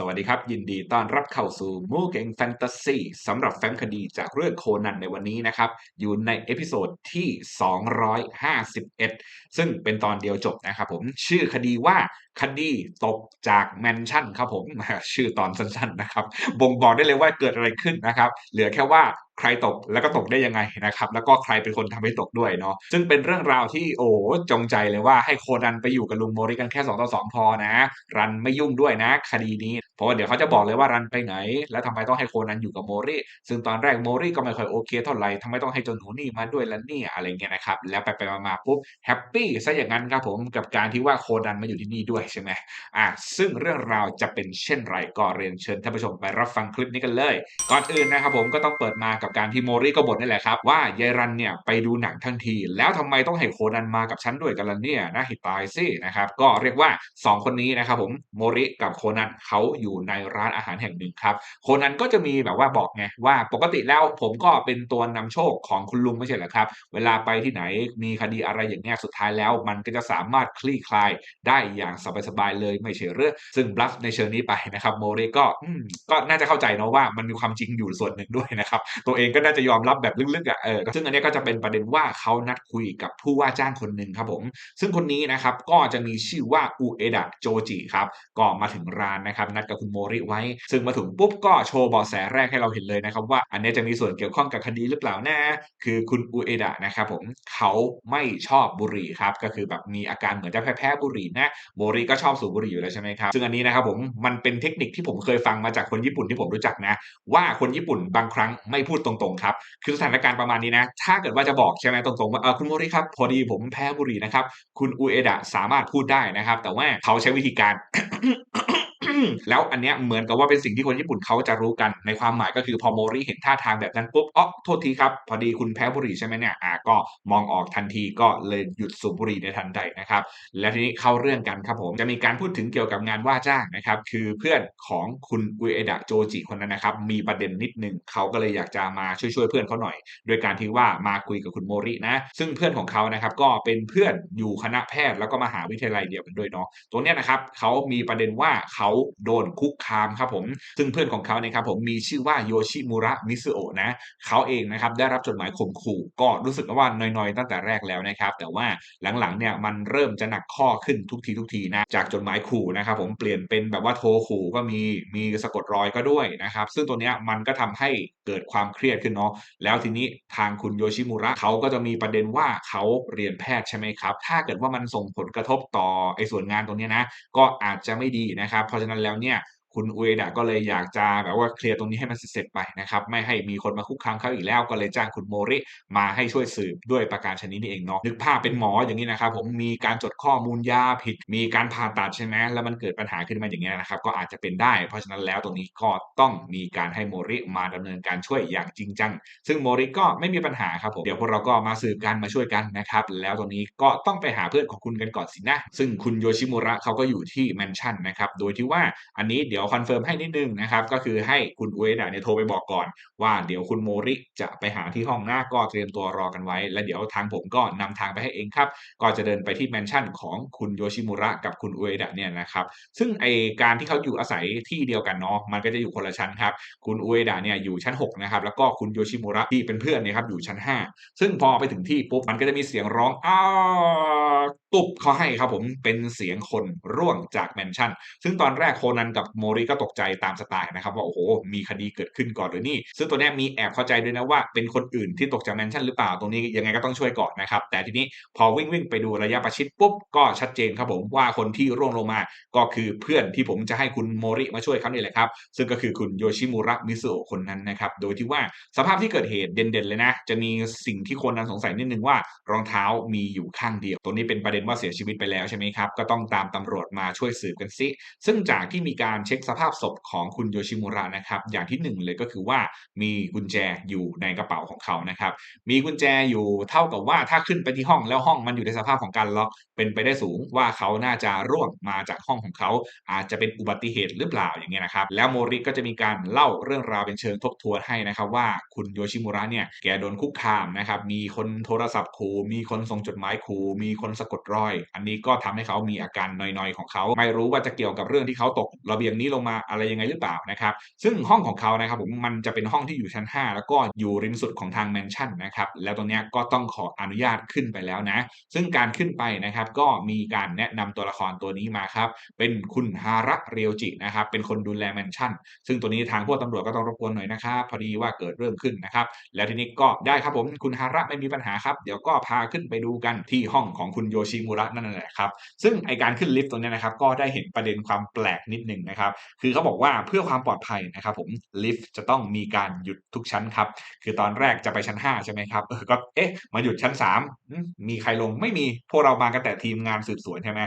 สวัสดีครับ ยินดีต้อนรับเข้าสู่มูเก่งแฟนตาซีสำหรับแฟ้มคดีจากเรื่องโคนันในวันนี้นะครับ อยู่ในเอพิโซดที่ 251 ซึ่งเป็นตอนเดียวจบนะครับผมชื่อคดีว่าคดีตกจากแมนชั่นครับผม ชื่อตอนสั้นๆนะครับ บ่งบอกได้เลยว่าเกิดอะไรขึ้นนะครับ เหลือแค่ว่า ใครตกแล้วก็ตกได้ยังไงนะครับ แล้วก็ใครเป็นคนทำให้ตกด้วยเนาะซึ่งเป็นเรื่องราวที่โอ้จงใจเลยว่าให้โคนันไปอยู่กับลุงโมริกันแค่2ต่อ2พอนะ รันไม่ยุ่งด้วยนะคดีนี้ เพราะว่าเดี๋ยวเขาจะบอกเลยว่ารันไปไหน แล้วทำไมต้องให้โคนันอยู่กับโมริซึ่งตอนแรกโมริก็ไม่ค่อยโอเคเท่าไหร่ทำไมต้องให้จนหนูนี่มาด้วยล่ะเนี่ยอะไรเงี้ยนะครับแล้วไปไปมาปุ๊บแฮปปี้ซะอย่างนั้นครับผมกับการที่ว่าโคนันมาอยู่ที่นี่ด้วยใช่ไหมอะซึ่งเรื่องราวจะเป็นเช่นไรก็เรียนเชิญท่านผู้ชมไปรับฟังคลิปนี้กันเลย ก่อนอื่นนะครับผมก็ต้องเปิดมากับการที่โมริก็บ่นนี่แหละครับว่ายายรันเนี่ยไปดูหนังทั้งที แล้วทำไมต้องให้โคนันมากับฉันด้วยกันล่ะเนี่ยน่าหิตายสินะครับก็เรียกว่า 2 คนนี้นะครับผมโมริกับโคนันเขาอยู่ในร้านอาหารแห่งหนึ่งครับโคนันก็จะมีแบบว่าบอกไงว่าปกติแล้วผมก็เป็นตัวนำโชคของคุณลุงไม่ใช่เหรอครับ เวลาไปที่ไหนมีคดีอะไรอย่างเงี้ยสุดท้ายแล้ว มันก็จะสามารถคลี่คลายได้อย่างสบายๆเลยไม่ใช่เรื่องซึ่งบลัฟในเชิงนี้ไปนะครับโมริก็ก็น่าจะเข้าใจเนาะว่ามันมีความจริงอยู่ส่วนหนึ่งด้วยนะครับตัวเองก็น่าจะยอมรับแบบลึกๆอะเออซึ่งอันนี้ก็จะเป็นประเด็นว่าเขานัดคุยกับผู้ว่าจ้างคนหนึ่งครับผม ซึ่งคนนี้นะครับก็จะมีชื่อว่าอุเอดะโจจิครับก็มาถึงร้านนะครับนัดกับคุณโมริไว้ ซึ่งมาถึงปุ๊บก็โชว์เบาะแสแรกให้เราเห็นเลยนะครับว่า อันนี้จะมีส่วนเกี่ยวข้องกับคดีหรือเปล่านะคือคุณอุเอดะนะครับผมเขาไม่ชอบบุหรี่ครับก็คือแบบมีอาการเหมือนจะแพ้แพ้บุหรี่นะโมริก็ชอบสูบบุหรี่อยู่แล้วใช่ไหมครับซึ่งอันนี้นะครับผมมันเป็นเทคนิคที่ผมเคยฟังมาจากคนญี่ปุ่นที่ผมรู้จักนะ ว่าคนญี่ปุ่นบางครั้งไม่พูดตรงๆครับคือสถานการณ์ประมาณนี้นะ ถ้าเกิดว่าจะบอกใช่ไหมตรงๆว่าคุณโมริครับ พอดีผมแพ้บุหรี่นะครับ คุณอุเอดะสามารถพูดได้นะครับ แต่ว่าเขาใช้วิธีการ แล้วอันเนี้ยเหมือนกับว่าเป็นสิ่งที่คนญี่ปุ่นเขาจะรู้กันในความหมายก็คือพอโมริเห็นท่าทางแบบนั้นปุ๊บอ๋อโทษทีครับ พอดีคุณแพ้บุหรี่ใช่ไหมเนี่ยอ่าก็มองออกทันทีก็เลยหยุดสูบบุหรี่ในทันใดนะครับ และทีนี้เข้าเรื่องกันครับผมจะมีการพูดถึงเกี่ยวกับงานว่าจ้างนะครับคือเพื่อนของคุณอุเอดะโจจิคนนั้นนะครับมีประเด็นนิดนึงเขาก็เลยอยากจะมาช่วยช่วยเพื่อนเขาหน่อย โดยการที่ว่ามาคุยกับคุณโมรินะ ซึ่งเพื่อนของเขานะครับก็เป็นเพื่อนอยู่คณะแพทย์แล้วก็มหาวิทยาลัยเดียวกันด้วยเนาะตัวเนี้ยนะครับเขามีประเด็นว่าเขาโดนคุกคามครับผมซึ่งเพื่อนของเขาเนี่ยครับผมมีชื่อว่าโยชิมุระมิซุโอะนะเขาเองนะครับได้รับจดหมายข่มขู่ก็รู้สึกว่าน้อยๆ ตั้งแต่แรกแล้วนะครับ แต่ว่าหลังๆเนี่ยมันเริ่มจะหนักข้อขึ้นทุกทีทุกทีนะจากจดหมายขู่นะครับผมเปลี่ยนเป็นแบบว่าโทรขู่ก็มีมีสะกดรอยก็ด้วยนะครับ ซึ่งตัวเนี้ยมันก็ทำให้เกิดความเครียดขึ้นเนาะแล้วทีนี้ทางคุณโยชิมุระเขาก็จะมีประเด็นว่าเขาเรียนแพทย์ใช่ไหมครับ ถ้าเกิดว่ามันส่งผลกระทบต่อไอ้ส่วนงานตรงเนี้ยนะก็อาจจะไม่ดีนะครับเพราะฉะนั้นแล้วเนี่ย คุณอุเอดะก็เลยอยากจะแบบว่าเคลียร์ตรงนี้ให้มันเสร็จไปนะครับ ไม่ให้มีคนมาคุกคามเขาอีกแล้ว ก็เลยจ้างคุณโมริมาให้ช่วยสืบด้วยประการชนิดนี้เองเนาะนึกภาพเป็นหมออย่างนี้นะครับผมมีการจดข้อมูลยาผิด มีการผ่าตัดใช่ไหมแล้วมันเกิดปัญหาขึ้นมาอย่างเงี้ยนะครับ ก็อาจจะเป็นได้ เพราะฉะนั้นแล้วตรงนี้ก็ต้องมีการให้โมริมาดำเนินการช่วยอย่างจริงจังซึ่งโมริก็ไม่มีปัญหาครับผมเดี๋ยวพวกเราก็มาสืบกันมาช่วยกันนะครับแล้วตรงนี้ก็ต้องไปหาเพื่อนของคุณกันก่อนสินะซึ่งคุณโยชิมุระเขาก็อยู่ที่แมนชั่นนะครับโดยที่ว่าอันนี้เดี๋ยว๋ยวคอนเฟิร์มให้นิดนึงนะครับ ก็คือให้คุณอุเอดะเนี่ยโทรไปบอกก่อน ว่าเดี๋ยวคุณโมริจะไปหาที่ห้องหน้าก็เตรียมตัวรอกันไว้ และเดี๋ยวทางผมก็นำทางไปให้เองครับ ก็จะเดินไปที่แมนชั่นของคุณโยชิมุระกับคุณอุเอดะเนี่ยนะครับ ซึ่งไอการที่เขาอยู่อาศัยที่เดียวกันเนาะมันก็จะอยู่คนละชั้นครับ คุณอุเอดะเนี่ยอยู่ชั้น6นะครับแล้วก็คุณโยชิมุระที่เป็นเพื่อนเนี่ยครับอยู่ชั้น 5 ซึ่งพอไปถึงที่ปุ๊บมันก็จะมีเสียงร้องอ้าตุบเขาให้ครับผมเป็นเสียงคนร่วงจากแมนชั่น ซึ่งตอนแรกโคนันกับโมริก็ตกใจตามสไตล์นะครับว่าโอ้โหมีคดีเกิดขึ้นก่อนหรือนี่ ซึ่งตัวนี้มีแอบเข้าใจด้วยนะว่าเป็นคนอื่นที่ตกจากแมนชั่นหรือเปล่าตรงนี้ยังไงก็ต้องช่วยก่อนนะครับแต่ทีนี้พอวิ่งวิ่งไปดูระยะประชิดปุ๊บก็ชัดเจนครับผมว่าคนที่ร่วงลงมาก็คือเพื่อนที่ผมจะให้คุณโมริมาช่วยเขานี่แหละครับซึ่งก็คือคุณโยชิมุระมิซุโอะคนนั้นนะครับโดยที่ว่าสภาพที่เกิดเหตุเด่นๆเลยนะ จะมีสิ่งที่คนนั้นสงสัยนิดนึงว่ารองเท้ามีอยู่ข้างเดียว ตัวนี้เป็นประเด็นว่าเสียชีวิตไปแล้วใช่ไหมครับก็ต้องตามตำรวจมาช่วยสืบกันซิซึ่งจากที่มีการเช็คสภาพศพของคุณโยชิมุระนะครับอย่างที่หนึ่งเลยก็คือว่ามีกุญแจอยู่ในกระเป๋าของเขานะครับมีกุญแจอยู่เท่ากับว่าถ้าขึ้นไปที่ห้องแล้วห้องมันอยู่ในสภาพของการล็อกเป็นไปได้สูงว่าเขาน่าจะร่วงมาจากห้องของเขา อาจจะเป็นอุบัติเหตุหรือเปล่าอย่างเงี้ยนะครับแล้วโมริก็จะมีการเล่าเรื่องราวเป็นเชิงทบทวนให้นะครับว่าคุณโยชิมุระเนี่ยแกโดนคุกคามนะครับมีคนโทรศัพท์ขู่มีคนส่งจดหมายขู่มีคนสะกดรอย อันนี้ก็ทำให้เขามีอาการนอยๆของเขา ไม่รู้ว่าจะเกี่ยวกับเรื่องที่เขาตกระเบียงนี้ลงมาอะไรยังไงหรือเปล่านะครับ ซึ่งห้องของเขานะครับผมมันจะเป็นห้องที่อยู่ชั้น 5 แล้วก็อยู่ริมสุดของทางแมนชั่นนะครับแล้วตรงนี้ก็ต้องขออนุญาตขึ้นไปแล้วนะ ซึ่งการขึ้นไปนะครับก็มีการแนะนำตัวละครตัวนี้มาครับเป็นคุณฮาระเรียวจินะครับเป็นคนดูแลแมนชั่น ซึ่งตัวนี้ทางพวกตำรวจก็ต้องรบกวนหน่อยนะครับพอดีว่าเกิดเรื่องขึ้นนะครับแล้วทีนี้ก็ได้ครับผมคุณฮาระไม่มีปัญหาครับเดี๋ยวก็พาขึ้นไปดูกันที่ห้องของคุณโยชิมุระนั่นแหละครับซึ่งไอการขึ้นลิฟต์ตรงนี้นะครับก็ได้เห็นประเด็นความแปลกนิดหนึ่งนะครับคือเขาบอกว่าเพื่อความปลอดภัยนะครับผมลิฟต์จะต้องมีการหยุดทุกชั้นครับ คือตอนแรกจะไปชั้น 5 ใช่ไหมครับเออก็เอ๊ะมาหยุดชั้น 3 มีใครลงไม่มีพวกเรามากันแต่ทีมงานสืบสวนใช่ไหม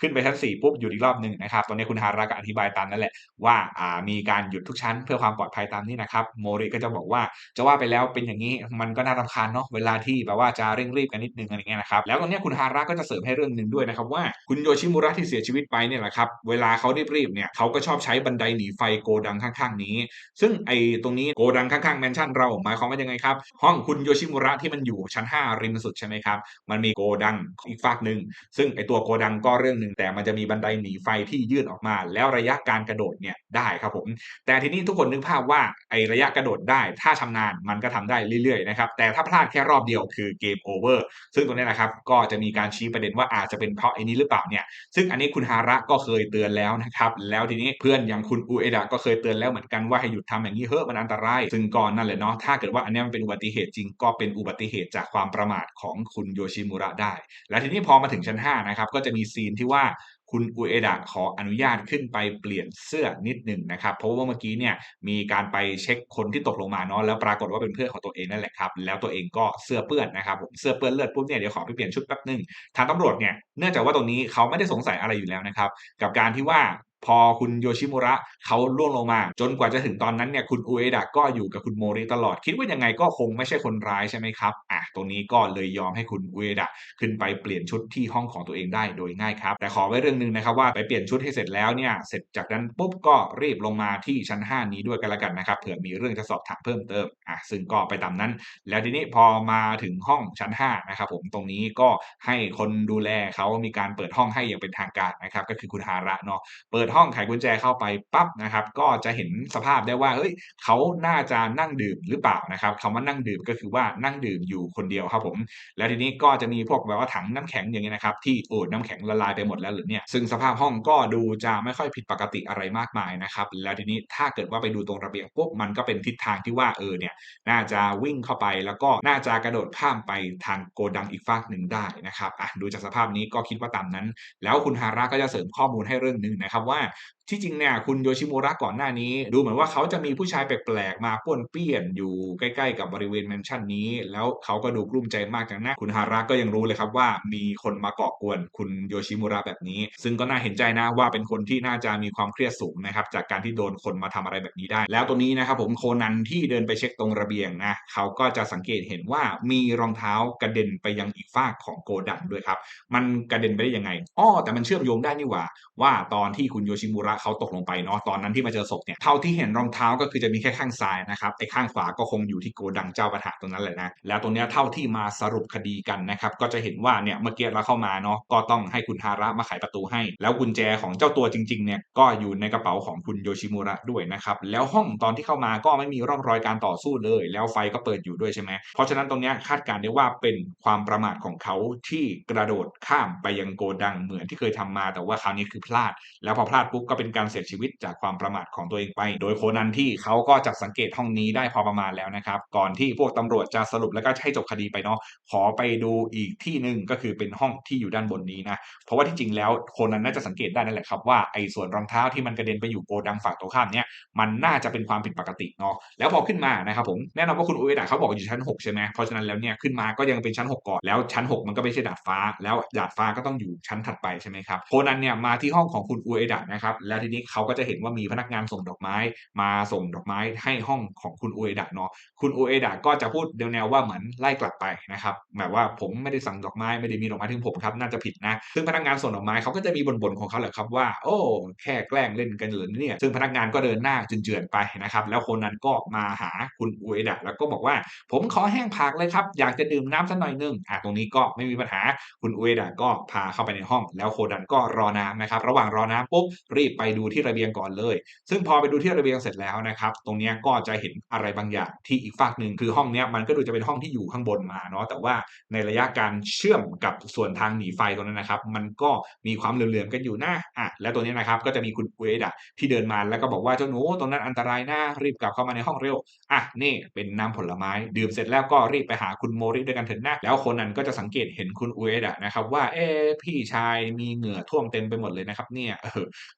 ขึ้นไปชั้น 4 ปุ๊บหยุดอีกรอบหนึ่งนะครับตอนนี้คุณฮาระก็อธิบายตามนั่นแหละว่าอ่ามีการหยุดทุกชั้น เพื่อความปลอดภัยตามนี้นะครับโมริก็จะบอกว่าจะว่าไปแล้วเป็นอย่างนี้มันก็น่ารำคาญเนาะเวลาที่แบบว่าจะเร่งรีบกันนิดนึงอะไรเงี้ยนะครับแล้วตรงนี้คุณฮาระก็จะเสริมให้เรื่องหนึ่งด้วยนะครับว่าคุณโยชิมุระที่เสียชีวิตไปเนี่ยแหละครับเวลาเขารีบๆเนี่ยเขาก็ชอบอบใช้บันไดหนีไฟโกดังข้างๆนี้ ซึ่งไอ้ตรงนี้โกดังข้างๆแมนชั่นเราหมายความว่ายังไงครับห้องคุณโยชิมุระที่มันอยู่ชั้น 5 ริมสุดใช่ไหมครับมันมีโกดังอีกฝากหนึ่งซึ่งไอ้ตัวโกดังก็เรื่องหนึ่งแต่มันจะมีบันไดหนีไฟที่ยื่นออกมา แล้วระยะการกระโดดเนี่ยได้ครับผม แต่ทีนี้ทุกคนนึกภาพว่าไอ้ระยะกระโดดได้ ถ้าชำนาญมันก็ทำได้เรื่อยๆนะครับแต่ถ้าพลาดแค่รอบเดียวคือเกมโอเวอร์ซึ่งตรงนี้นะครับก็จะมีการชี้ประเด็นว่าอาจจะเป็นเพราะไอ้นี้หรือเปล่าเนี่ยซึ่งอันนี้คุณฮาระก็เคยเตือนแล้วนะครับแล้วทีนี้พื่อนอย่างคุณอูเอดะก็เคยเตือนแล้วเหมือนกันว่าให้หยุดทำอย่างนี้เฮ้ยมันอันตราย ซึ่งก่อนนั่นแหละเนาะถ้าเกิดว่าอันนี้มันเป็นอุบัติเหตุจริงก็เป็นอุบัติเหตุจากความประมาทของคุณโยชิมุระได้ และทีนี้พอมาถึงชั้น5นะครับก็จะมีซีนที่ว่าคุณอุเอดะขออนุญาตขึ้นไปเปลี่ยนเสื้อนิดหนึ่งนะครับเพราะว่าเมื่อกี้เนี่ยมีการไปเช็คคนที่ตกลงมาเนาะแล้วปรากฏว่าเป็นเพื่อนของตัวเองนั่นแหละครับแล้วตัวเองก็เสื้อเปื้อนนะครับผมเสื้อเปื้อนเลือดปุ๊บเนี่ยเดี๋ยวขอไปเปลี่ยนชุดแป๊บนึงทางตำรวจเนี่ยเนื่องจากว่าตรงนี้เขาไม่ได้สงสัยอะไรอยู่แล้วนะครับกับการที่ว่า พอคุณโยชิมุระเขาล่วงลงมา จนกว่าจะถึงตอนนั้นเนี่ยคุณอุเอดะก็อยู่กับคุณโมริตลอด คิดว่ายังไงก็คงไม่ใช่คนร้ายใช่ไหมครับอะตรงนี้ก็เลยยอมให้คุณอุเอดะขึ้นไปเปลี่ยนชุดที่ห้องของตัวเองได้โดยง่ายครับแต่ขอไว้เรื่องนึงนะครับว่าไปเปลี่ยนชุดให้เสร็จแล้วเนี่ยเสร็จจากนั้นปุ๊บก็รีบลงมาที่ชั้น 5 นี้ด้วยกันละกันนะครับเผื่อมีเรื่องจะสอบถามเพิ่มเติมอะซึ่งก็ไปตามนั้น แล้วทีนี้พอมาถึงห้องชั้น5นะครับผมตรงนี้ก็ให้คนดูแลเขามีการเปิดห้องให้อย่างเป็นทางการนะครับก็คือคุณฮาระเนาะเปิดห้องไขกุญแจเข้าไปปั๊บนะครับ ก็จะเห็นสภาพได้ว่าเฮ้ยเขาน่าจะนั่งดื่มหรือเปล่านะครับคำว่านั่งดื่มก็คือว่านั่งดื่มอยู่คนเดียวครับผม แล้วทีนี้ก็จะมีพวกแบบว่าถังน้ำแข็งอย่างเงี้ยนะครับที่โอ้น้ำแข็งละลายไปหมดแล้วหรือเนี่ยซึ่งสภาพห้องก็ดูจะไม่ค่อยผิดปกติอะไรมากมายนะครับแล้วทีนี้ถ้าเกิดว่าไปดูตรงระเบียงปุ๊บมันก็เป็นทิศทางที่ว่าเออเนี่ยน่าจะวิ่งเข้าไปแล้วก็น่าจะกระโดดข้ามไปทางโกดังอีกฝากหนึ่งได้นะครับอะดูจากสภาพนี้ก็คิดว่าตามนั้น แล้วคุณฮาระก็จะเสริมข้อมูลให้เรื่องหนึ่งนะครับว่า back. ที่จริงเนี่ยคุณโยชิโมระก่อนหน้านี้ ดูเหมือนว่าเขาจะมีผู้ชายแปลกๆมาป้วนเปี้ยนอยู่ใกล้ๆกับบริเวณแมนชั่นนี้ แล้วเขาก็ดูกลุ้มใจมากจังนะคุณฮาระก็ยังรู้เลยครับว่ามีคนมาก่อกวนคุณโยชิโมระแบบนี้ ซึ่งก็น่าเห็นใจนะว่าเป็นคนที่น่าจะมีความเครียดสูงนะครับจากการที่โดนคนมาทำอะไรแบบนี้ได้ แล้วตัวนี้นะครับผมโคนันที่เดินไปเช็คตรงระเบียงนะเขาก็จะสังเกตเห็นว่ามีรองเท้ากระเด็นไปยังอีกฝากของโกดังด้วยครับมันกระเด็นไปได้ยังไงอ้อแต่มันเชื่อมโยงได้นี่หว่า ว่าตอนที่คุณโยชิมุระเขาตกลงไปเนาะตอนนั้นที่มาเจอศพเนี่ยเท่าที่เห็นรองเท้าก็คือจะมีแค่ข้างซ้ายนะครับไอ้ข้างขวาก็คงอยู่ที่โกดังเจ้าประถาตรงนั้นแหละนะแล้วตรงนี้ยเท่าที่มาสรุปคดีกันนะครับก็จะเห็นว่าเนี่ยเมื่อกี้เราเข้ามาเนาะก็ต้องให้คุณฮาระมาไขประตูให้ แล้วกุญแจของเจ้าตัวจริงๆเนี่ยก็อยู่ในกระเป๋าของคุณโยชิมุระด้วยนะครับแล้วห้องตอนที่เข้ามาก็ไม่มีร่องรอยการต่อสู้เลย แล้วไฟก็เปิดอยู่ด้วยใช่ไหมเพราะฉะนั้นตรงนี้คาดการณ์ได้ว่าเป็นความประมาทของเขาที่กระโดดข้ามไปยังโกดังเหมือนที่เคยทำมา แต่ว่าคราวนี้คือพลาด แล้วพอพลาดปุ๊บก็เป็น็นการเสียชีวิตจากความประมาทของตัวเองไป โดยโคนันที่เขาก็จับสังเกตห้องนี้ได้พอประมาณแล้วนะครับ ก่อนที่พวกตำรวจจะสรุปแล้วก็ให้จบคดีไปเนาะขอไปดูอีกที่หนึ่งก็คือเป็นห้องที่อยู่ด้านบนนี้นะเพราะว่าที่จริงแล้วโคนันน่าจะสังเกตได้นั่นแหละครับว่าไอ้ส่วนรองเท้าที่มันกระเด็นไปอยู่โกดังฝั่งตรงข้ามเนี่ยมันน่าจะเป็นความผิดปกติเนาะแล้วพอขึ้นมานะครับผมแน่นอนว่าคุณอุเอดะเขาบอกอยู่ชั้น 6 ใช่ไหมเพราะฉะนั้นแล้วเนี่ยขึ้นมาก็ยังเป็นชั้น 6 ก่อนแล้วชั้น 6 มันก็ไม่ใช่ดาดฟ้า แล้วดาดฟ้าก็ต้องอยู่ชั้นถัดไปใช่ไหมครับโคนันเนี่ยมาที่ห้องของคุณอุเอดะนะครับแล้วทีนี้เขาก็จะเห็นว่ามีพนักงานส่งดอกไม้ มาส่งดอกไม้ให้ห้องของคุณอุเอดะเนาะคุณอุเอดะก็จะพูดแนวๆว่าเหมือนไล่กลับไปนะครับแบบว่าผมไม่ได้สั่งดอกไม้ไม่ได้มีดอกไม้ถึงผมครับน่าจะผิดนะซึ่งพนักงานส่งดอกไม้เขาก็จะมีบ่นๆของเขาแหละครับว่า โอ้แค่แกล้งเล่นกันเหรอเนี่ยซึ่งพนักงานก็เดินหน้าจนเจือนไปนะครับแล้วคนนั้นก็มาหาคุณอุเอดะแล้วก็บอกว่า ผมขอแห้งผักเลยครับอยากจะดื่มน้ำสักหน่อยนึงอะตรงนี้ก็ไม่มีปัญหาคุณอุเอดะก็พาเข้าไปในห้อง แล้วโคดันก็รอน้ำนะครับระหว่างรอน้ำปุ๊บรีบไปดูที่ระเบียงก่อนเลย ซึ่งพอไปดูที่ระเบียงเสร็จแล้วนะครับ ตรงนี้ก็จะเห็นอะไรบางอย่างที่อีกฝากหนึ่งคือห้องเนี้ยมันก็ดูจะเป็นห้องที่อยู่ข้างบนมาเนาะแต่ว่าในระยะการเชื่อมกับส่วนทางหนีไฟตรงนั้นนะครับ มันก็มีความเหลื่อมๆกันอยู่นะอะและตัวนี้นะครับก็จะมีคุณเอดะที่เดินมาแล้วก็บอกว่าเจ้าหนูตรงนั้นอันตรายนะรีบกลับเข้ามาในห้องเร็วอะนี่เป็นน้ำผลไม้ ดื่มเสร็จแล้วก็รีบไปหาคุณโมริด้วยกันเถิดนะแล้วคนนั้นก็จะสังเกตเห็นคุณเอดะนะครับว่าเอ๊พี่ชายมีเหงื่อท่วมเต็มไปหมดเลยนะครับเนี่ย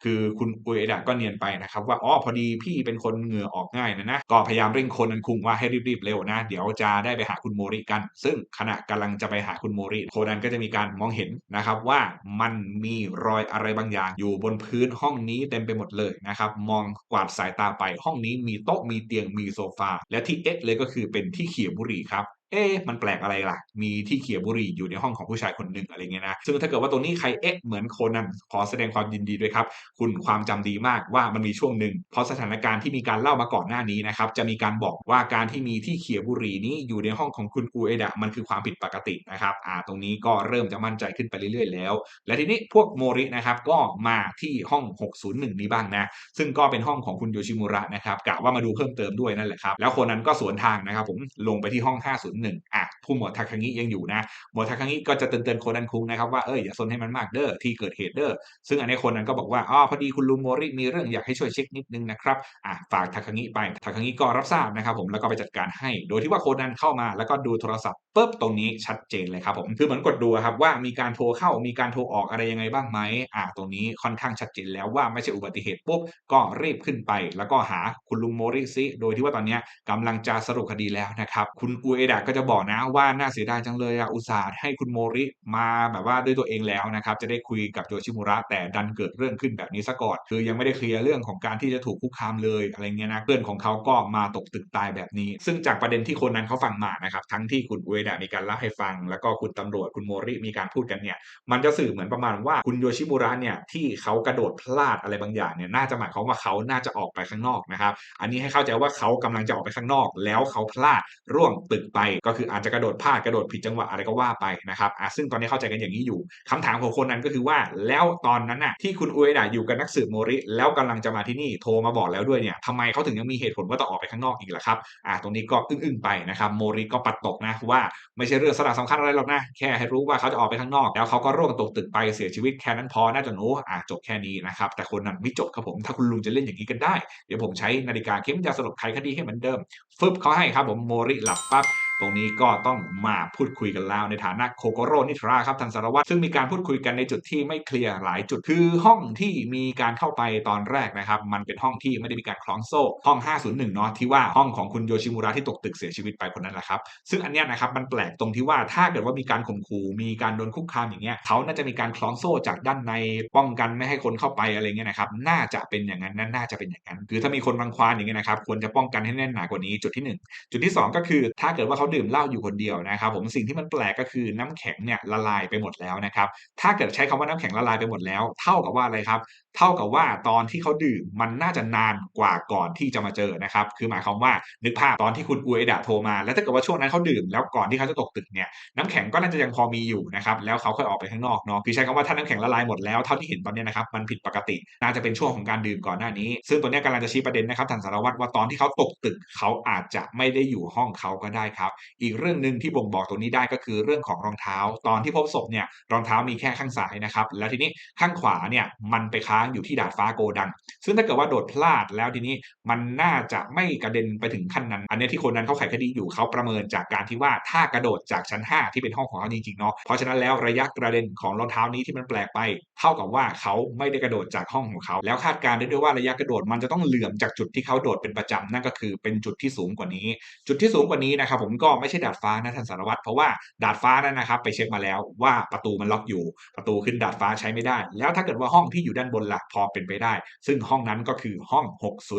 คือคุณอุเอดะก็เนียนไปนะครับว่าอ๋อพอดีพี่เป็นคนเหงื่อออกง่ายนะนะก็พยายามเร่งคนนันคุงว่าให้รีบๆเร็วนะ เดี๋ยวจะได้ไปหาคุณโมริกัน ซึ่งขณะกำลังจะไปหาคุณโมริโคนันก็จะมีการมองเห็นนะครับว่ามันมีรอยอะไรบางอย่างอยู่บนพื้นห้องนี้เต็มไปหมดเลยนะครับมองกวาดสายตาไปห้องนี้มีโต๊ะมีเตียงมีโซฟาและที่เอ๊ะเลยก็คือเป็นที่เขี่ยบุหรี่ครับ เอ๊ะมันแปลกอะไรล่ะ มีที่เขียบุหรี่อยู่ในห้องของผู้ชายคนหนึ่งอะไรเงี้ยนะ ซึ่งถ้าเกิดว่าตรงนี้ใครเอ๊ะเหมือนโคนันขอแสดงความยินดีด้วยครับ คุณความจำดีมากว่ามันมีช่วงหนึ่งเพราะสถานการณ์ที่มีการเล่ามาก่อนหน้านี้นะครับจะมีการบอกว่าการที่มีที่เขียบุหรี่นี้อยู่ในห้องของคุณอูเอดะมันคือความผิดปกตินะครับอ่าตรงนี้ก็เริ่มจะมั่นใจขึ้นไปเรื่อยๆแล้ว และทีนี้พวกโมรินะครับก็มาที่ห้อง 601 นี้บ้างนะซึ่งก็เป็นห้องของคุณโยชิมุระนะครับกะว่ามาดูเพิ่มเติมด้วยนั่นแหละครับแล้วคนนั้นก็สวนทางนะครับผมลงไปที่ห้อง0.1อะผู้หมวดทาคางิยังอยู่นะหมวดทาคางิก็จะเตือนๆโคนันคุงนะครับว่าเอออย่าซนให้มันมากเด้อที่เกิดเหตุเด้อซึ่งอันนี้คนนั้นก็บอกว่าอ๋อพอดีคุณลุงโมริมีเรื่องอยากให้ช่วยเช็คนิดนึงนะครับอะฝากทาคางิไปทาคางิก็รับทราบนะครับผมแล้วก็ไปจัดการให้ โดยที่ว่าโคนันเข้ามาแล้วก็ดูโทรศัพท์ปุ๊บตรงนี้ชัดเจนเลยครับผมคือเหมือนกดดูครับว่ามีการโทรเข้ามีการโทรออกอะไรยังไงบ้างไหมอะตรงนี้ค่อนข้างชัดเจนแล้วว่าไม่ใช่อุบัติเหตุปุ๊บก็รีบขึ้นไป แล้วก็หาคุณลุงโมริซิโดยที่ว่าตอนนี้กำลังจะสรุปคดีแล้วนะครับคุณอุเอดะก็จะบอกนะว่าน่าเสียดายจังเลยอะอุตส่าห์ให้คุณโมริมาแบบว่าด้วยตัวเองแล้วนะครับ จะได้คุยกับโยชิมุระแต่ดันเกิดเรื่องขึ้นแบบนี้ซะก่อนคือยังไม่ได้เคลียร์เรื่องของการที่จะถูกคุกคามเลยอะไรเงี้ยนะเพื่อนของเขาก็มาตกตึกตายแบบนี้ ซึ่งจากประเด็นที่คนนั้นเขาฟังมานะครับทั้งที่คุณอุเอดะมีการเล่าให้ฟัง แล้วก็คุณตำรวจคุณโมริมีการพูดกันเนี่ยมันจะสื่อเหมือนประมาณว่าคุณโยชิมุระเนี่ยที่เขากระโดดพลาดอะไรบางอย่างเนี่ยน่าจะหมายความว่าเขาน่าจะออกไปข้างนอกนะครับอันนี้ให้เข้าใจว่าเขากำลังจะออกไปข้างนอก แล้วเขาพลาดร่วงตึกไปก็คืออาจจะกระโดดพลาดกระโดดผิดจังหวะอะไรก็ว่าไปนะครับอะซึ่งตอนนี้เข้าใจกันอย่างนี้อยู่คำถามของคนนั้นก็คือว่าแล้วตอนนั้นน่ะที่คุณอุเอดะอยู่กับนักสืบโมริ แล้วกำลังจะมาที่นี่โทรมาบอกแล้วด้วยเนี่ยทำไมเขาถึงยังมีเหตุผลว่าต้องออกไปข้างนอกอีกล่ะครับอะตรงนี้ก็อึ้งๆไปนะครับโมริก็ปัดตกนะว่าไม่ใช่เรื่องสาระสำคัญอะไรหรอกนะแค่ให้รู้ว่าเขาจะออกไปข้างนอก แล้วเขาก็ร่วงตกตึกไปเสียชีวิตแค่นั้นพอน่าจะหนูอะจบแค่นี้นะครับแต่คนนั้นไม่จบครับผมถ้าคุณลุงจะเล่นอย่างนี้กันได้ เดี๋ยวผมใช้นาฬิกาเข้มยาสลบไขคดีให้เหมือนเดิมฟึบเขาให้ครับผมโมริหลับปั๊บ ตรงนี้ก็ต้องมาพูดคุยกันแล้วในฐานะโคโกโรนิทราครับท่านสารวัตรซึ่งมีการพูดคุยกันในจุดที่ไม่เคลียร์หลายจุดคือห้องที่มีการเข้าไปตอนแรกนะครับ มันเป็นห้องที่ไม่ได้มีการคล้องโซ่ห้อง 501 เนาะที่ว่าห้องของคุณโยชิมุระที่ตกตึกเสียชีวิตไปคนนั้นแหละครับ ซึ่งอันเนี้ยนะครับมันแปลกตรงที่ว่าถ้าเกิดว่ามีการข่มขู่มีการโดนคุกคามอย่างเงี้ยเขาน่าจะมีการคล้องโซ่จากด้านในป้องกันไม่ให้คนเข้าไปอะไรเงี้ยนะครับน่าจะเป็นอย่างนั้นน่าจะเป็นอย่างนั้น คือถ้ามีคนรังควานอย่างเงี้ยนะครับควรจะป้องกันให้แน่นหนากว่านี้จุดที่หนึ่งจุดที่ 2 ก็คือถ้าเกิดว่าเขาดื่มเหล้าอยู่คนเดียวนะครับ ผมสิ่งที่มันแปลกก็คือน้ำแข็งเนี่ยละลายไปหมดแล้วนะครับ ถ้าเกิดใช้คำว่าน้ำแข็งละลายไปหมดแล้ว เท่ากับว่าอะไรครับ เท่ากับว่าตอนที่เขาดื่มมันน่าจะนานกว่าก่อนที่จะมาเจอนะครับ คือหมายความว่านึกภาพตอนที่คุณอุเอดะโทรมา แล้วถ้าเกิดว่าช่วงนั้นเขาดื่มแล้วก่อนที่เขาจะตกตึกเนี่ยน้ำแข็งก็น่าจะยังพอมีอยู่นะครับแล้วเขาค่อยออกไปข้างนอกเนาะคือใช้คำว่าถ้าน้ำแข็งละลายหมดแล้วเท่าที่เห็นตอนนี้นะครับมันผิดปกติ น่าจะเป็นช่วงของการดื่มก่อนหน้านี้ ซึ่งตัวนี้กำลังจะชี้ประเด็นนะครับท่านสารวัตรว่าตอนที่เขาตกตึกเขาอาจจะไม่ได้อยู่ห้องเขาก็ได้ครับอีกเรื่องหนึ่งที่บ่งบอกตรงนี้ได้ก็คือเรื่องของรองเท้า ตอนที่พบศพเนี่ยรองเท้ามีแค่ข้างซ้ายนะครับ แล้วทีนี้ข้างขวาเนี่ยมันไปค้างอยู่ที่ดาดฟ้าโกดัง ซึ่งถ้าเกิดว่าโดดพลาดแล้วทีนี้มันน่าจะไม่กระเด็นไปถึงขั้นนั้น อันนี้ที่คนนั้นเขาไขคดีอยู่เขาประเมินจากการที่ว่าถ้ากระโดดจากชั้น 5 ที่เป็นห้องของเขาจริงๆเนาะเพราะฉะนั้นแล้วระยะกระเด็นของรองเท้านี้ที่มันแปลกไป เท่ากับว่าเขาไม่ได้กระโดดจากห้องของเขา แล้วคาดการณ์ได้ด้วยว่าระยะกระโดดมันจะต้องเหลื่อมจากจุดที่เขาโดดเป็นประจำนั่นก็คือเป็นจุดที่สูงกว่านี้ จุดที่สูงกว่านี้นะครับผมกก็ไม่ใช่ดาดฟ้านะท่านสารวัตรเพราะว่าดาดฟ้านั้นนะครับ ไปเช็คมาแล้วว่าประตูมันล็อกอยู่ ประตูขึ้นดาดฟ้าใช้ไม่ได้ แล้วถ้าเกิดว่าห้องที่อยู่ด้านบนล่ะพอเป็นไปได้ ซึ่งห้องนั้นก็คือห้อง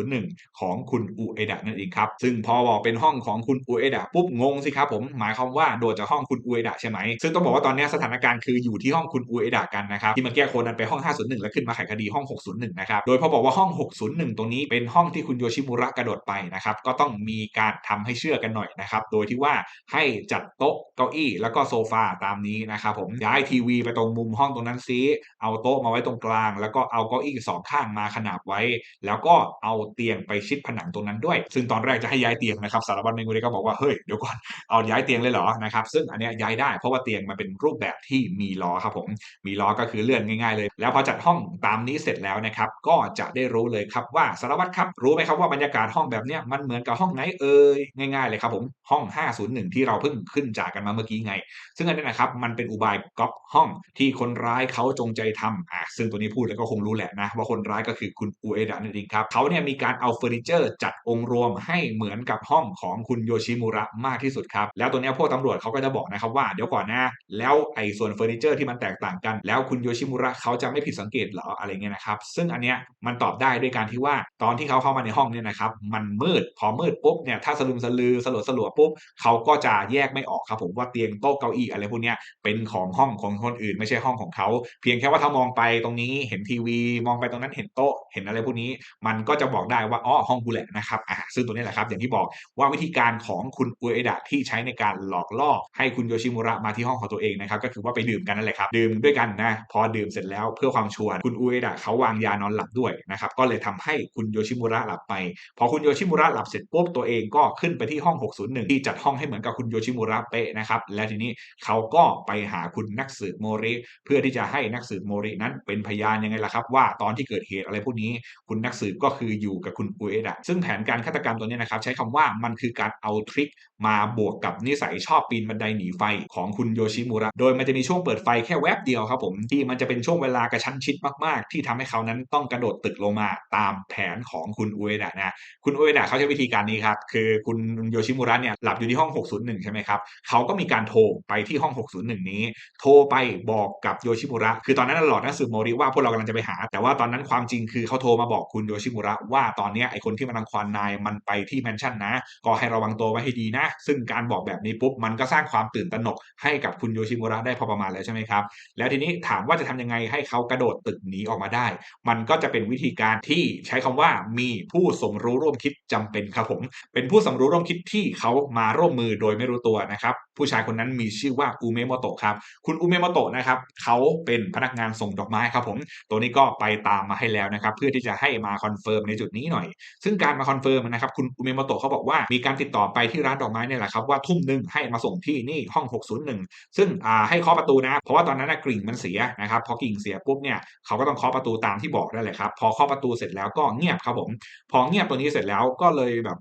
601 ของคุณอุเอดะนั่นเองครับซึ่งพอบอกเป็นห้องของคุณอุเอดะปุ๊บงงสิครับผมหมายความว่าโดดจากห้องคุณอุเอดะใช่ไหมซึ่งต้องบอกว่าตอนนี้สถานการณ์คืออยู่ที่ห้องคุณอุเอดะกันนะครับที่มันแก้โคนนั้นไปห้อง 501 แล้วขึ้นมาไขคดีห้อง 601 นะครับโดยพอบอกว่าห้อง 601 ตรงนี้เป็นห้องที่คุณโยชิมุระกระโดดไปนะครับก็ต้องมีการทำให้เชื่อกันหน่อยนะครับโดยที่ว่าให้จัดโต๊ะเก้าอี้แล้วก็โซฟาตามนี้นะครับผมย้ายทีวีไปตรงมุมห้องตรงนั้นซิเอาโต๊ะมาไว้ตรงกลาง แล้วก็เอาเก้าอี้สองข้างมาขนาบไว้ แล้วก็เอาเตียงไปชิดผนังตรงนั้นด้วย ซึ่งตอนแรกจะให้ย้ายเตียงนะครับสารวัตรเมงูเรก็บอกว่าเฮ้ยเดี๋ยวก่อนเอาย้ายเตียงเลยเหรอนะครับซึ่งอันนี้ย้ายได้เพราะว่าเตียงมันเป็นรูปแบบที่มีล้อครับผมมีล้อก็คือเลื่อนง่าย ๆ เลย แล้วพอจัดห้องตามนี้เสร็จแล้วนะครับก็จะได้รู้เลยครับว่าสารวัตรครับรู้ไหมครับว่าบรรยากาศห้องแบบเนี้ยมันเหมือนกับห้องไหนเอ่ยง่ายๆเลยครับผมห้อง501 ที่เราเพิ่งขึ้นจากกันมาเมื่อกี้ไง ซึ่งอันนี้นะครับมันเป็นอุบายก๊อปห้องที่คนร้ายเขาจงใจทำอะซึ่งตัวนี้พูดแล้วก็คงรู้แหละนะ ว่าคนร้ายก็คือคุณอูเอดะนั่นเองครับเขาเนี่ยมีการเอาเฟอร์นิเจอร์จัดองค์รวมให้เหมือนกับห้องของคุณโยชิมุระมากที่สุดครับแล้วตัวนี้พวกตำรวจเขาก็จะบอกนะครับว่าเดี๋ยวก่อนนะแล้วไอ้ส่วนเฟอร์นิเจอร์ที่มันแตกต่างกัน แล้วคุณโยชิมุระเขาจะไม่ผิดสังเกตเหรออะไรเงี้ยนะครับซึ่งอันเนี้ยมันตอบได้ด้วยการที่ว่าตอนที่เขาเข้ามาในห้องเนี่ยนะครับมันมืดพอมืดปุ๊บเนี่ยถ้าสลึมสลือสลัวสลัวปุ๊บเขาก็จะแยกไม่ออกครับผมว่าเตียงโต๊ะเก้าอี้อะไรพวกนี้เป็นของห้องของคนอื่น ไม่ใช่ห้องของเขา เพียงแค่ว่าถ้ามองไปตรงนี้เห็นทีวี มองไปตรงนั้นเห็นโต๊ะเห็นอะไรพวกนี้ มันก็จะบอกได้ว่าอ๋อห้องกูแหละนะครับอ่าซึ่งตัวนี้แหละครับอย่างที่บอกว่าวิธีการของคุณอุเอดะที่ใช้ในการหลอกล่อให้คุณโยชิมุระมาที่ห้องของตัวเองนะครับก็คือว่าไปดื่มกันนั่นแหละครับดื่มด้วยกันนะพอดื่มเสร็จแล้วเพื่อความชัวร์คุณอุเอดะเขาวางยานอนหลับด้วยนะครับก็เลยทำให้คุณโยชิมุระหลับไป พอคุณโยชิมุระหลับเสร็จปุ๊บตัวเองก็ขึ้นไปที่ห้อง 601 ที่จัดห้องให้เหมือนกับคุณโยชิมุระเป๊ะนะครับและทีนี้เขาก็ไปหาคุณนักสืบโมริ เพื่อที่จะให้นักสืบโมรินั้นเป็นพยานยังไงล่ะครับ ว่าตอนที่เกิดเหตุอะไรพวกนี้ คุณนักสืบก็คืออยู่กับคุณอุเอดะซึ่งแผนการฆาตกรรมตัวนี้นะครับใช้คำว่ามันคือการเอาทริคมาบวกกับนิสัยชอบปีนบันไดหนีไฟของคุณโยชิมุระ โดยมันจะมีช่วงเปิดไฟแค่แวบเดียวครับผมที่มันจะเป็นช่วงเวลากระชั้นชิดมากๆ ที่ทำให้เขานั้นต้องกระโดดตึกลงมาตามแผนของคุณอุเอดะนะคุณอุเอดะเขาใช้วิธีการนี้ครับคือคุณโยชิมุระเนี่ยหลับอยู่ที่ห้อง 601 ใช่ไหมครับเขาก็มีการโทรไปที่ห้อง 601 นี้ โทรไปบอกกับโยชิมุระ คือตอนนั้นหลอดนักสืบโมริว่าพวกเรากำลังจะไปหา แต่ว่าตอนนั้นความจริงคือเขาโทรมาบอกคุณโยชิมุระ ว่าตอนนี้ไอคนที่มันรังควานนายมันไปที่แมนชั่นนะ ก็ให้ระวังตัวไว้ให้ดีนะ ซึ่งการบอกแบบนี้ปุ๊บมันก็สร้างความตื่นตระหนกให้กับคุณโยชิมุระได้พอประมาณแล้วใช่ไหมครับ แล้วทีนี้ถามว่าจะทำยังไงให้เขากระโดดตึกหนีออกมาได้ มันก็จะเป็นวิธีการที่ใช้คำว่ามีผู้สมรู้ร่วมคิดจำเป็นครับผม เป็นผู้สมรู้ร่วมคิดที่เขามาร่วมมือโดยไม่รู้ตัวนะครับ ผู้ชายคนนั้นมีชื่อว่าอุเมโมโตะครับ คุณอุเมโมโตะนะครับเขาเป็นพนักงานส่งดอกไม้ครับผม ตัวนี้ก็ไปตามมาให้แล้วนะครับ เพื่อที่จะให้มาคอนเฟิร์มในจุดนี้หน่อย ซึ่งการมาคอนเฟิร์มนะครับ คุณอุเมโมโตะเขาบอกว่ามีการติดต่อไปที่ร้านดอกไม้เนี่ยแหละครับว่าทุ่มหนึ่งให้มาส่งที่นี่ห้อง 601 ซึ่งอ่าให้เคาะประตูนะ เพราะว่าตอนนั้นกริ่งมันเสียนะครับ พอกริ่งเสียปุ๊บเนี่ยเขาก็ต้องเคาะประตูตามที่บอกได้เลยครับ พอเคาะประตูเสร็จแล้วก็เงียบครับผม พอเงียบตัวนี้เสร็จแล้วก็เลยแบบ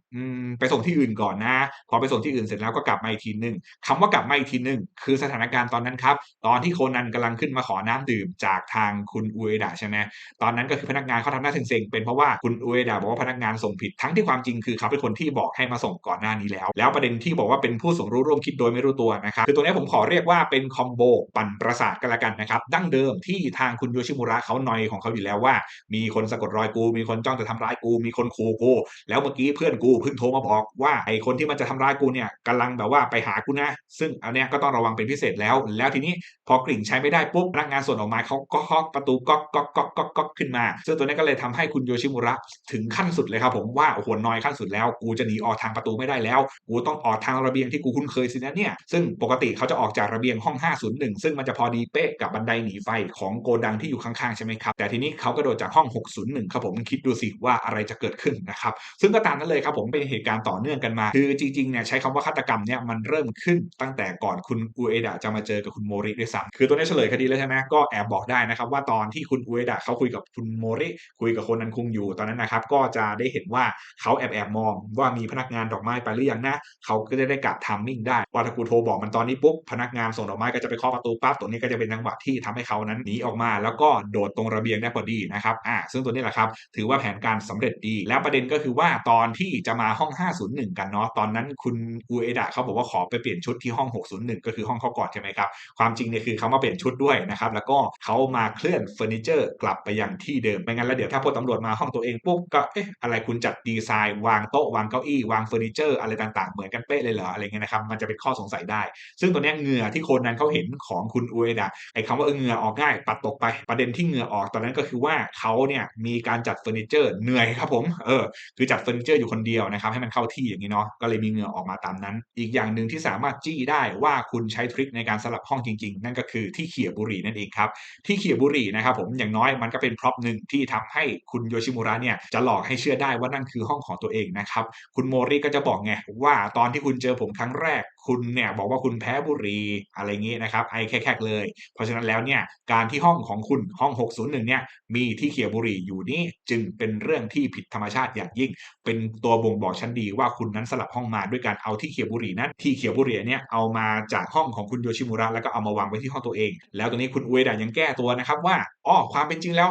ไปส่งที่อื่นก่อนนะ พอไปส่งที่อื่นเสร็จแล้วก็กลับมาอีกทีหนึ่งคำว่ากลับมาอีกทีหนึ่งคือสถานการณ์ตอนนั้นครับ ตอนที่โคนันกำลังขึ้นมาขอน้ำดื่มจากทางคุณอุเอดะใช่ไหมตอนนั้นก็คือพนักงานเขาทำหน้าเซ็งๆเป็นเพราะว่าคุณอุเอดะบอกว่าพนักงานส่งผิดทั้งที่ความจริงคือเขาเป็นคนที่บอกให้มาส่งก่อนหน้านี้แล้ว แล้วประเด็นที่บอกว่าเป็นผู้สมรู้ร่วมคิดโดยไม่รู้ตัวนะครับคือตัวนี้ผมขอเรียกว่าเป็นคอมโบปั่นประสาทกันละกันนะครับดั้งเดิมที่ทางคุณโยชิมุระเขาหนอยของเขาอยู่แล้วว่า มีคนสะกดรอยกู มีคนจ้องจะทำร้ายกู มีคนขู่กู แล้วเมื่อกี้เพื่อนกูเพิ่งโทรมาบอกว่าไอคนที่มันจะทำร้ายกูเนี่ยกำลังแบบว่าไปหากูนะ ซึ่งอันเนี้ยก็ต้องระวังเป็นพิเศษแล้ว แล้วทีนี้พอกริ่งใช้ไม่ได้ปุ๊บพนักงานส่วนออกมาเขาก็เคาะประตูก๊อกก๊อกก๊อกก๊อกก๊อกขึ้นมา ซึ่งตัวนี้ก็เลยทำให้คุณโยชิมุระถึงขั้นสุดเลยครับผมว่าโอ้โหนอยขั้นสุดแล้ว กูจะหนีออกทางประตูไม่ได้แล้ว กูต้องออกทางระเบียงที่กูคุ้นเคยสินะเนี่ยซึ่งปกติเขาจะออกจากระเบียงห้อง 501 ซึ่งมันจะพอดีเป๊ะกับบันไดหนีไฟของโกดังที่อยู่ข้างๆใช่ไหมครับแต่ทีนี้เขากระโดดจากห้อง 601 ครับผมคิดดูสิว่าอะไรจะเกิดขึ้นนะครับซึ่งก็ตามนั้นเลยครับผมเป็นเหตุการณ์ต่อเนื่องกันมา คือจริงๆเนี่ยใช้คำว่าฆาตกรรมเนี่ยมันเริ่มขึ้นตั้งแต่ก่อนคุณอุเอดะจะมาเจอกับคุณโมริด้วยซ้ำคือตัวนี้เฉลยคดีแล้วใช่ไหมก็แอบบอกได้นะครับว่าตอนที่คุณอุเอดะเขาคุยกับคุณโมริ คุยกับคนนั้นคุงอยู่ตอนนั้นนะครับก็จะได้เห็นว่าเขาแอบแอบมองว่ามีพนักงานดอกไม้ไปหรือยังนะเขาก็จะได้กะทามมิ่งได้ว่าถ้ากูโทรบอกมันตอนนี้ปุ๊บพนักงานส่งดอกไม้ก็จะไปเคาะประตูปั๊บตัวนี้ก็จะเป็นจังหวะที่ทำให้เขานั้นหนีออกมา แล้วก็โดดตรงระเบียงได้พอดีนะครับอ่าซึ่งตัวนี้แหละครับถือว่าแผนการสำเร็จดี แล้วประเด็นก็คือว่าตอนที่จะมาห้อง 501 กันเนาะตอนนั้นคุณอูเอดะเขาบอกว่าขอไปเปลี่ยนชุดที่ห้อง 601 ก็คือห้องเขาก่อนใช่ไหมครับความจริงเนี่ยคือเขามาเปลี่ยนชุดด้วยนะครับแล้วก็เขามาเคลื่อนเฟอร์นิเจอร์กลับไปยังที่เดิมไม่งั้นแล้วเดี๋ยวถ้าพวกตำรวจมาห้องตัวเองปุ๊บก็เอ๊ะอะไรคุณจัดดีไซน์วางโต๊ะวางเก้าอี้วางเฟอร์นิเจอร์อะไรต่างๆ เหมือนกันเป๊ะเลยเหรออะไรเงี้ยนะครับมันจะเป็นข้อสงสัยได้ ซึ่งตัวเนี้ยเหงื่อที่คนนั้นเขาเห็นของคุณอูเอดะไอ้คำว่าเออเหงื่อออกง่ายปัดตกไปประเด็นที่เหงื่อออกตอนนั้นก็คือว่าเขาเนี่ยมีการจัดเฟอร์นิเจอร์เหนื่อยครับผมเออคือจัดเฟอร์นิเจอร์อยู่คนเดียวนะครับให้มันเข้าที่อย่างนี้เนาะก็เลยมีเหงื่อออกมาตามนั้น อีกอย่างหนึ่งที่สามารถจี้ได้ว่าคุณใช้ทริคในการสลับห้องจริง ๆ นั่นก็คือที่เขี่ยบุหรี่นั่นเองครับที่เขี่ยบุหรี่นะครับผมอย่างน้อยมันก็เป็นพร็อพหนึ่งที่ทำให้คุณโยชิมุระเนี่ยจะหลอกให้เชื่อได้ว่านั่นคือห้องของตัวเองนะครับคุณโมริก็จะบอกไงว่าตอนที่คุณเจอผมครั้งแรก คุณเนี่ยบอกว่าคุณแพ้บุหรี่อะไรเงี้นะครับไอแค่ๆเลย เพราะฉะนั้นแล้วเนี่ยการที่ห้องของคุณห้อง 601 เนี่ยมีที่เขี่ยบุหรี่อยู่นี่จึงเป็นเรื่องที่ผิดธรรมชาติอย่างยิ่ง เป็นตัวบ่งบอกชั้นดีว่าคุณนั้นสลับห้องมาด้วยการเอาที่เขี่ยบุหรี่นั้นที่เขี่ยบุหรี่เนี่ยเอามาจากห้องของคุณโยชิมุระแล้วก็เอามาวางไว้ที่ห้องตัวเอง แล้วตอนนี้คุณอุเอดะยังแก้ตัวนะครับว่าอ๋อความเป็นจริงแล้ว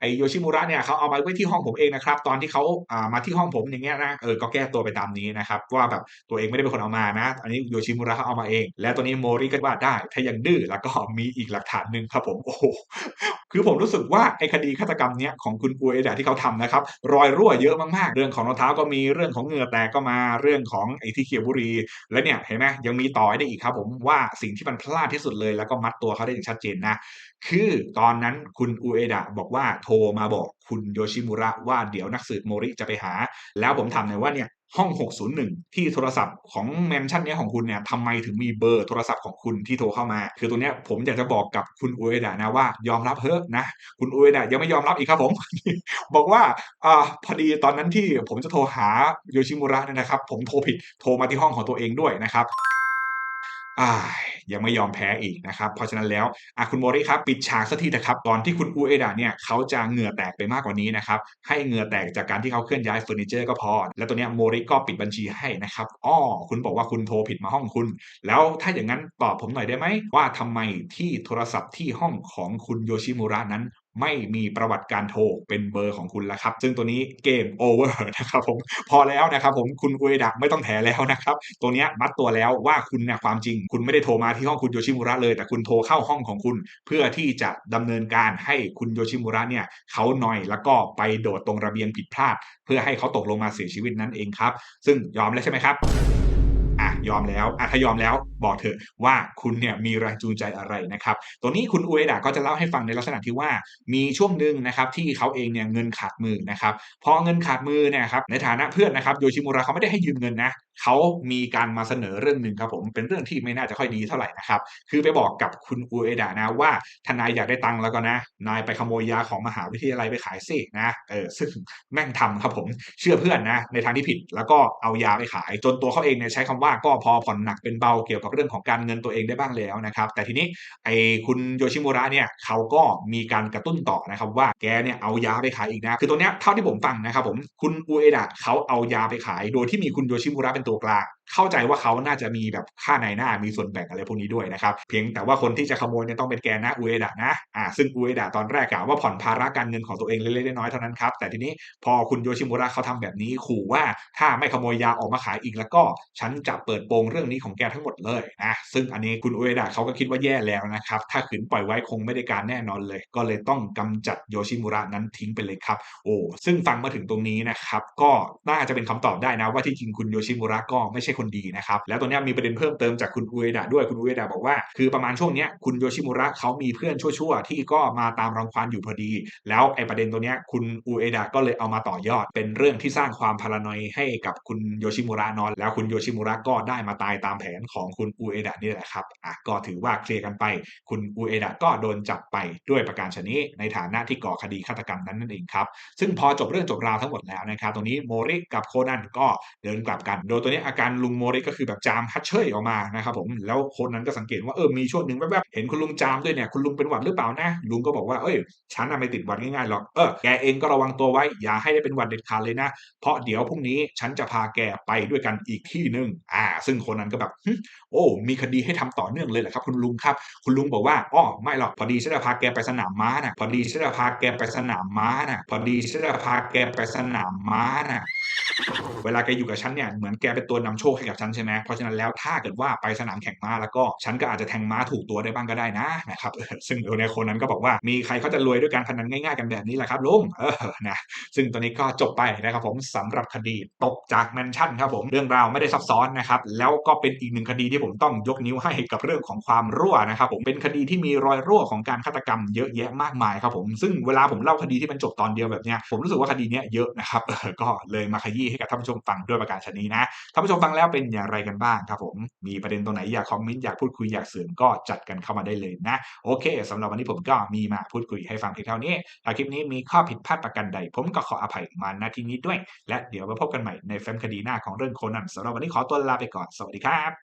ไอโยชิมุระเนี่ยเขาเอามาไว้ที่ห้องผมเองนะครับตอนที่เขาอ่ามาที่ห้องผมอย่างเงี้ยนะเออก็แก้ตัวไปตามนี้นะครับว่าแบบตัวเองไม่ได้เป็นคนเอามานะอันนี้โยชิมุระเขาเอามาเอง แล้วตัวนี้โมริก็ว่าได้ ถ้ายังดื้อแล้วก็มีอีกหลักฐานหนึ่งครับผมโอ้โหคือผมรู้สึกว่าไอ้คดีฆาตกรรมเนี้ยของคุณอุเอดะที่เขาทำนะครับ รอยรั่วเยอะมากๆ เรื่องของรองเท้าก็มีเรื่องของเหงื่อแตกก็มาเรื่องของไอ้ที่เขียวบุรี และเนี่ยเห็นไหมยังมีต่อได้อีกครับผมว่าสิ่งที่มันพลาดที่สุดเลย แล้วก็มัดตัวเขาได้อย่างชัดเจนนะคือตอนนั้นคุณอุเอดะบอกว่าโทรมาบอกคุณโยชิมุระว่าเดี๋ยวนักสืบโมริจะไปหา แล้วผมถามหน่อยว่าเนี่ย ห้อง 601 ที่โทรศัพท์ของแมนชั่นเนี้ยของคุณเนี่ยทำไมถึงมีเบอร์โทรศัพท์ของคุณที่โทรเข้ามา คือตัวเนี้ยผมอยากจะบอกกับคุณอุเอดะนะว่ายอมรับเถอนะ คุณอุเอดายังไม่ยอมรับอีกครับผม บอกว่าอ่าพอดีตอนนั้นที่ผมจะโทรหาโยชิมุระเนี่ยนะครับ ผมโทรผิดโทรมาที่ห้องของตัวเองด้วยนะครับอ่า ยังไม่ยอมแพ้อีกนะครับเพราะฉะนั้นแล้วอะคุณโมริครับปิดฉากสักทีนะครับตอนที่คุณอูเอดะเนี่ยเขาจะเหงื่อแตกไปมากกว่านี้นะครับให้เหงื่อแตกจากการที่เขาเคลื่อนย้ายเฟอร์นิเจอร์ก็พอ แล้วตัวเนี้ยโมริก็ปิดบัญชีให้นะครับอ้อคุณบอกว่าคุณโทรผิดมาห้องคุณ แล้วถ้าอย่างนั้นตอบผมหน่อยได้ไหมว่าทำไมที่โทรศัพท์ที่ห้องของคุณโยชิมุระนั้น ไม่มีประวัติการโทรเป็นเบอร์ของคุณแล้วครับ ซึ่งตัวนี้เกมโอเวอร์นะครับผมพอแล้วนะครับผมคุณอุเอดะไม่ต้องแถแล้วนะครับ ตัวนี้มัดตัวแล้วว่าคุณเนี่ยความจริง คุณไม่ได้โทรมาที่ห้องคุณโยชิมุระเลย แต่คุณโทรเข้าห้องของคุณ เพื่อที่จะดำเนินการให้คุณโยชิมุระเนี่ยเขาหน่อยแล้วก็ไปโดดตรงระเบียงผิดพลาด เพื่อให้เขาตกลงมาเสียชีวิตนั่นเองครับ ซึ่งยอมแล้วใช่ไหมครับ ยอมแล้วอะถ้ายอมแล้วบอกเถอะว่าคุณเนี่ยมีแรงจูงใจอะไรนะครับตัวนี้คุณอุเอดะก็จะเล่าให้ฟังในลักษณะที่ว่ามีช่วงหนึ่งนะครับที่เขาเองเนี่ยเงินขาดมือนะครับพอเงินขาดมือเนี่ยครับในฐานะเพื่อนนะครับโยชิมูระเขาไม่ได้ให้ยืมเงินนะเขามีการมาเสนอเรื่องหนึ่งครับผมเป็นเรื่องที่ไม่น่าจะค่อยดีเท่าไหร่นะครับ คือไปบอกกับคุณอุเอดะนะว่าทนายอยากได้ตังค์แล้วก็นะ นายไปขโมยยาของมหาวิทยาลัยไปขายสินะเออซึ่งแม่งทำครับผมเชื่อเพื่อนนะในทางที่ผิดแล้วก็เอายาไปขาย จนตัวเขาเองเนี่ยใช้คำว่าก็พอผ่อนหนักเป็นเบาเกี่ยวกับเรื่องของการเงินตัวเองได้บ้างแล้วนะครับ แต่ทีนี้ไอ้คุณโยชิมุระเนี่ยเขาก็มีการกระตุ้นต่อนะครับว่าแกเนี่ยเอายาไปขายอีกนะคือตัวเนี้ยเท่าที่ผมฟังนะครับผมคุณอุเอดะเขาเอายาไปขาย โดยที่มีคุณโยชิมุระเป็นตัวกลาง เข้าใจว่าเขาน่าจะมีแบบค่าในหน้ามีส่วนแบ่งอะไรพวกนี้ด้วยนะครับ เพียงแต่ว่าคนที่จะขโมยเนี่ยต้องเป็นแกนะอุเอดะนะอ่าซึ่งอุเอดะตอนแรกกล่าวว่าผ่อนภาระการเงินของตัวเองเล็กๆน้อยๆเท่านั้นครับแต่ทีนี้พอคุณโยชิมุระเขาทำแบบนี้ขู่ว่าถ้าไม่ขโมยยาออกมาขายอีกแล้วก็ฉันจะเปิดโปงเรื่องนี้ของแกทั้งหมดเลยนะซึ่งอันนี้คุณอุเอดะเขาก็คิดว่าแย่แล้วนะครับถ้าขืนปล่อยไว้คงไม่ได้การแน่นอนเลย ก็เลยต้องกำจัดโยชิมุระนั้นทิ้งไปเลยครับโอ้ซึ่งฟังมาถึงตรงนี้นะครับก็น่าจะเป็นคำตอบได้นะว่าที่จริงคุณโยชิมุระก็ไม่ใช่คนดีนะครับ แล้วตัวนี้มีประเด็นเพิ่มเติมจากคุณอุเอดะด้วยคุณอุเอดะบอกว่า คือประมาณช่วงเนี้ยคุณโยชิมุระเขามีเพื่อนชั่วๆ ที่ก็มาตามรังควานอยู่พอดี แล้วไอประเด็นตัวเนี้ยคุณอุเอดะก็เลยเอามาต่อยอด เป็นเรื่องที่สร้างความพารานอยให้กับคุณโยชิมุระนอน แล้วคุณโยชิมุระก็ได้มาตายตามแผนของคุณอุเอดะนี่แหละครับอะก็ถือว่าเคลียร์กันไป คุณอุเอดะก็โดนจับไปด้วยประการชนิดในฐานะที่ก่อคดีฆาตกรรมนั้นนั่นเองครับซึ่งพอจบเรื่องจบราวทั้งหมดแล้วนะครับตรงนี้โมริกับโคนันก็เดินกลับกัน โดยตัวนี้อาการลุงงโมริก็คือแบบจามฮัดเชยออกมานะครับผมแล้วคนนั้นก็สังเกตว่าเออมีช่วงหนึ่งแวบๆเห็นคุณลุงจามด้วยเนี่ยคุณลุงเป็นหวัดหรือเปล่านะลุงก็บอกว่าเอ้ยฉันน่ะไม่ติดหวัดง่ายๆหรอกเออแกเองก็ระวังตัวไว้อย่าให้ได้เป็นหวัดเด็ดขาดเลยนะ เพราะเดี๋ยวพรุ่งนี้ฉันจะพาแกไปด้วยกันอีกที่หนึ่งอ่า ซึ่งคนนั้นก็แบบ โอ้มีคดีให้ทำต่อเนื่องเลยเหรอครับคุณลุงครับ คุณลุงบอกว่าอ๋อไม่หรอกพอดีฉันจะพาแกไปสนามม้าน่ะพอดีฉันจะพาแกไปสนามม้าน่ะพอดีฉันจะพาแกไปสนามม้าน่ะเวลาแกอยู่กับฉันเนี่ยเหมือนแกเป็นตัวนำโชคให้กับฉันใช่ไหมเพราะฉะนั้นแล้วถ้าเกิดว่าไปสนามแข่งม้าแล้วก็ฉันก็อาจจะแทงม้าถูกตัวได้บ้างก็ได้นะนะครับซึ่งในคนนั้นก็บอกว่ามีใครเขาจะรวยด้วยการพนันง่ายๆกันแบบนี้แหละครับลุงเออนะซึ่งตอนนี้ก็จบไปนะครับผมสำหรับคดีตกจากแมนชั่นครับผมเรื่องราวไม่ได้ซับซ้อนนะครับแล้วก็เป็นอีกหนึ่งคดีที่ผมต้องยกนิ้วให้กับเรื่องของความรั่วนะครับผมเป็นคดีที่มีรอยรั่วของการฆาตกรรมเยอะแยะมากมายครับผมซึ่งเวลาผมเล่าคดีที่มันจบตอนเดียวแบบเนี้ยผมรู้สึกว่าคดีเนี้ยเยอะนะครับก็เลยมาขยี้ให้กับท่านผู้ชมฟังด้วยประการชนี้นะท่านผู้ชมฟังแล้วเป็นอย่างไรกันบ้างครับผมมีประเด็นตรงไหนอยากคอมเมนต์อยากพูดคุยอยากเสริมก็จัดกันเข้ามาได้เลยนะ โอเคสำหรับวันนี้ผมก็มีมาพูดคุยให้ฟังเพียงเท่านี้ถ้าคลิปนี้มีข้อผิดพลาดประการใด ผมก็ขออภัยมาณที่นี้ด้วย และเดี๋ยวมาพบกันใหม่ในแฟ้มคดีหน้าของเรื่องโคนันสำหรับวันนี้ขอตัวลาไปก่อนสวัสดีครับ